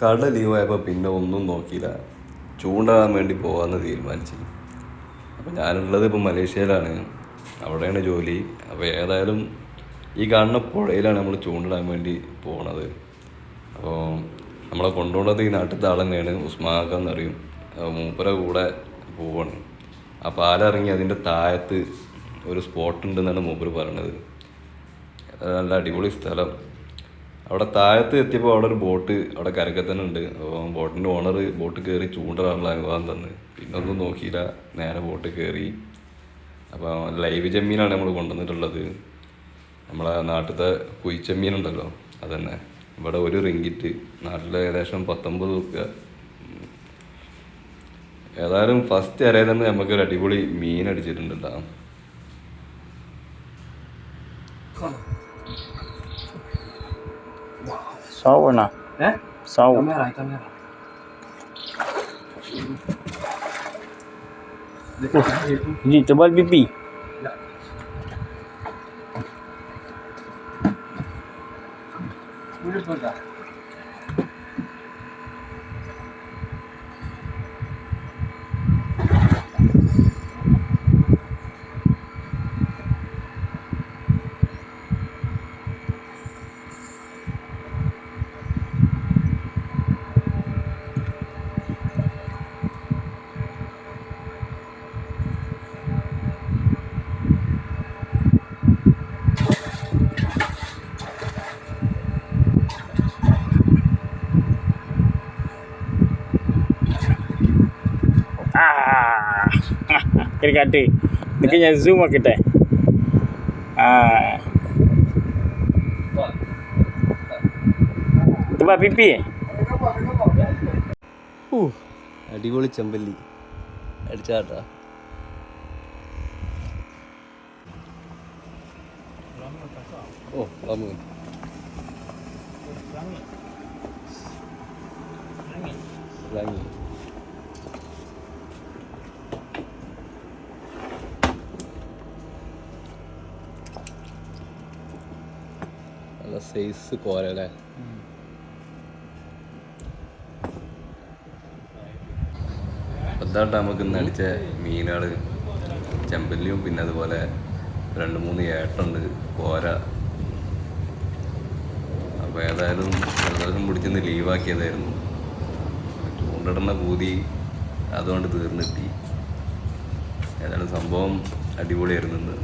കട ലീവായപ്പോൾ പിന്നെ ഒന്നും നോക്കിയില്ല. ചൂണ്ടാൻ വേണ്ടി പോകാമെന്ന് തീരുമാനിച്ചു. അപ്പോൾ ഞാനുള്ളത് ഇപ്പോൾ മലേഷ്യയിലാണ്. അവിടെയാണ് ജോലി. അപ്പോൾ ഏതായാലും ഈ കാണുന്ന പുഴയിലാണ് നമ്മൾ ചൂണ്ടിടാൻ വേണ്ടി പോണത്. അപ്പോൾ നമ്മളെ കൊണ്ടുപോകുന്നത് ഈ നാട്ടിലത്തെ ആൾ തന്നെയാണ് ഉസ്മാക്ക എന്നറിയും. മൂപ്പരെ കൂടെ പോവാണ്. ആ പാലിറങ്ങി അതിന്റെ താഴത്ത് ഒരു സ്പോട്ട് ഉണ്ടെന്നാണ് മൂപ്പര് പറയണത്. നല്ല അടിപൊളി സ്ഥലം. അവിടെ താഴത്ത് എത്തിയപ്പോൾ അവിടെ ഒരു ബോട്ട് അവിടെ കരക്കെ തന്നെ ഉണ്ട്. അപ്പോൾ ബോട്ടിന്റെ ഓണർ ബോട്ട് കയറി ചൂണ്ടറാനുള്ള അനുവാദം തന്ന്. പിന്നെ ഒന്നും നോക്കിയില്ല. നേരെ ബോട്ട് കയറി അപ്പോൾ ലൈവ് ചെമ്മീനാണ് നമ്മൾ കൊണ്ടുവന്നിട്ടുള്ളത്. നമ്മളെ നാട്ടിലത്തെ കുയിച്ചെമ്മീൻ ഉണ്ടല്ലോ അതന്നെ. ഇവിടെ ഒരു റിങ്കിറ്റ് നാട്ടിൽ ഏകദേശം പത്തൊമ്പത് റുപ്യ. ഏതായാലും ഫസ്റ്റ് അരയിൽ തന്നെ നമുക്ക് ഒരു അടിപൊളി മീൻ അടിച്ചിട്ടുണ്ടല്ലോ. Sour na. Eh? Sour. Come here, come here. Oh, ini tebal pipi. Boleh pergi. Kena kata Dia kena zoom lah kita Ah Tebal pipi അടിപൊളി ചെമ്പല്ലി അടിച്ചാട്ടാ ഓ വന്നു ഇറങ്ങി നല്ല സൈസ് കോര അല്ലേ അതാട്ടാ നമുക്ക് ഇന്ന് അടിച്ച മീനുകൾ ചെമ്പല്ലിയും പിന്നെ അതുപോലെ രണ്ട് മൂന്ന് ഏട്ടുണ്ട് കോര. അപ്പോൾ ഏതായാലും ജലദോഷം പിടിച്ചെന്ന് ലീവാക്കിയതായിരുന്നു ചൂണ്ടിടുന്ന പൂതി അതുകൊണ്ട് തീർന്നെത്തി ഏതായാലും സംഭവം അടിപൊളിയായിരുന്നു